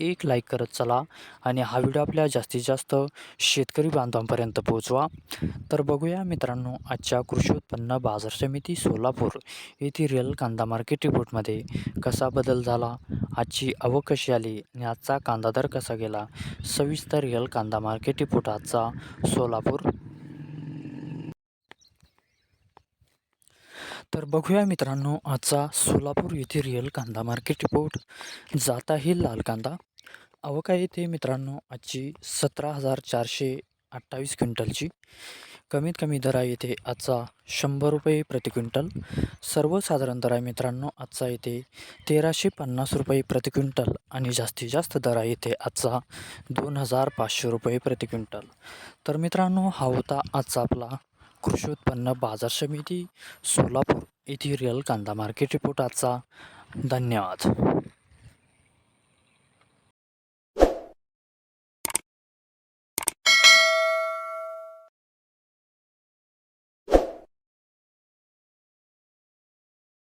एक लाईक करत चला आणि हा व्हिडिओ आपल्या जास्तीत जास्त शेतकरी बांधवांपर्यंत पोहोचवा. तर बघूया मित्रांनो आजच्या कृषी उत्पन्न बाजार समिती सोलापूर येथील रिअल कांदा मार्केट रिपोर्टमध्ये कसा बदल झाला आजची आवक कशी आली आणि आजचा कांदा दर कसा गेला? सविस्तर रिअल कांदा मार्केट रिपोर्ट आजचा सोलापूर. तर बघूया मित्रांनो आजचा सोलापूर येथे रिअल कांदा मार्केट रिपोर्ट जात आहे लाल कांदा. अवका येथे मित्रांनो आजची सतरा हजार चारशे अठ्ठावीस क्विंटलची. कमीत कमी दर आहे येथे आजचा शंभर रुपये प्रति क्विंटल. सर्वसाधारण दर आहे मित्रांनो आजचा येथे तेराशे पन्नास रुपये प्रति क्विंटल आणि जास्तीत जास्त दर आहे येथे आजचा दोन हजार पाचशे रुपये प्रति क्विंटल. तर मित्रांनो हा होता आजचा आपला कृषी उत्पन्न बाजार समिती सोलापूर येथील रिअल कांदा मार्केट रिपोर्ट आजचा. धन्यवाद.